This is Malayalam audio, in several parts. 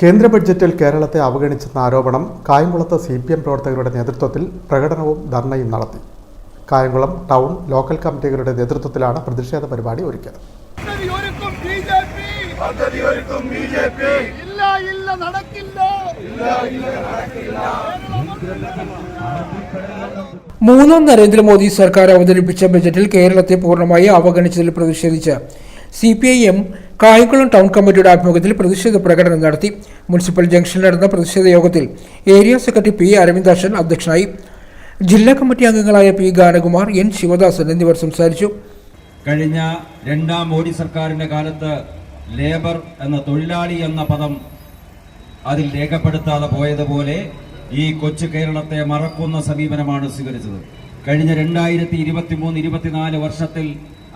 കേന്ദ്ര ബഡ്ജറ്റിൽ കേരളത്തെ അവഗണിച്ചെന്ന ആരോപണം കായംകുളത്ത് സി പി എം പ്രവർത്തകരുടെ നേതൃത്വത്തിൽ പ്രകടനവും ധർണയും നടത്തി. കായംകുളം ടൗൺ ലോക്കൽ കമ്മിറ്റികളുടെ നേതൃത്വത്തിലാണ് പ്രതിഷേധ പരിപാടി ഒരുക്കിയത്. മൂന്നാം നരേന്ദ്രമോദി സർക്കാർ അവതരിപ്പിച്ച ബജറ്റിൽ കേരളത്തെ പൂർണമായി അവഗണിച്ചതിൽ പ്രതിഷേധിച്ച് C P I M Kayamkulam town കമ്മിറ്റിയുടെ ആഭിമുഖ്യത്തിൽ പ്രതിഷേധ പ്രകടനം നടത്തി മുനിസിപ്പൽ ജംഗ്ഷനിൽ നടന്ന പ്രതിഷേധ യോഗത്തിൽ ഏരിയ സെക്രട്ടറി പി അരവിന്ദാശൻ അധ്യക്ഷനായി. ജില്ലാ കമ്മിറ്റി അംഗങ്ങളായ പി ഗാനകുമാർ എൻ ശിവദാസൻ എന്നിവർ സംസാരിച്ചു. കഴിഞ്ഞ രണ്ടാം മോഡി സർക്കാരിന്റെ കാലത്ത് ലേബർ എന്ന തൊഴിലാളി എന്ന പദം അതിൽ രേഖപ്പെടുത്താതെ പോയതുപോലെ ഈ കൊച്ചു കേരളത്തെ മറക്കുന്ന സമീപനമാണ് സ്വീകരിച്ചത്. കഴിഞ്ഞ രണ്ടായിരത്തി ഇരുപത്തി മൂന്ന് ഇരുപത്തിനാല് വർഷത്തിൽ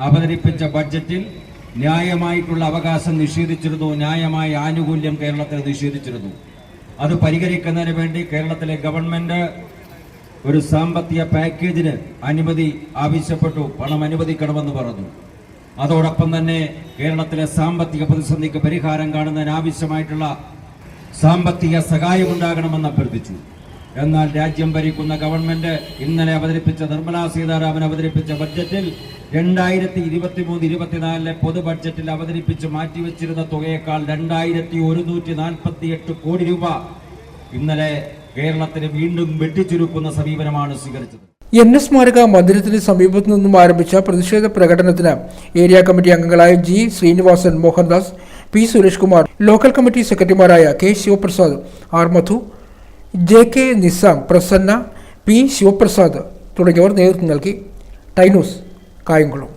അവതരിപ്പിച്ച ബഡ്ജറ്റിൽ ന്യായമായിട്ടുള്ള അവകാശം നിഷേധിച്ചിരുന്നു ന്യായമായ ആനുകൂല്യം കേരളത്തിൽ നിഷേധിച്ചിരുന്നു. അത് പരിഹരിക്കുന്നതിന് വേണ്ടി കേരളത്തിലെ ഗവൺമെന്റ് ഒരു സാമ്പത്തിക പാക്കേജിന് അനുമതി ആവശ്യപ്പെട്ടു പണം അനുവദിക്കണമെന്ന് പറഞ്ഞു. അതോടൊപ്പം തന്നെ കേരളത്തിലെ സാമ്പത്തിക പ്രതിസന്ധിക്ക് പരിഹാരം കാണുന്നതിന് ആവശ്യമായിട്ടുള്ള സാമ്പത്തിക സഹായം ഉണ്ടാകണമെന്ന് അഭ്യർത്ഥിച്ചു. എന്നാൽ രാജ്യം ഭരിക്കുന്ന ഗവൺമെന്റ് ഇന്നലെ അവതരിപ്പിച്ച നിർമ്മലാ സീതാരാമൻ അവതരിപ്പിച്ച ബഡ്ജറ്റിൽ രണ്ടായിരത്തി ഇരുപത്തി മൂന്ന് ഇരുപത്തിനാലിലെ പൊതു ബഡ്ജറ്റിൽ അവതരിപ്പിച്ച് മാറ്റിവെച്ചിരുന്ന തുകയേക്കാൾ രണ്ടായിരത്തി ഒരുന്നൂറ്റി നാൽപ്പത്തി എട്ട് കോടി രൂപ ഇന്നലെ കേരളത്തിന് വീണ്ടും വെട്ടിച്ചുരുക്കുന്ന സമീപനമാണ് സ്വീകരിച്ചത്. എൻ എസ് സ്മാരക മന്ദിരത്തിന് സമീപത്തു നിന്നും ആരംഭിച്ച പ്രതിഷേധ പ്രകടനത്തിന് ഏരിയ കമ്മിറ്റി അംഗങ്ങളായ G Srinivasan Mohandas P Suresh Kumar local committee സെക്രട്ടറിമാരായ K Sivaprasad R Madhu J K Nizam Prasanna P Sivaprasad തുടങ്ങിയവർ നേതൃത്വം നൽകി ടൈനൂസ് കായംകുളം.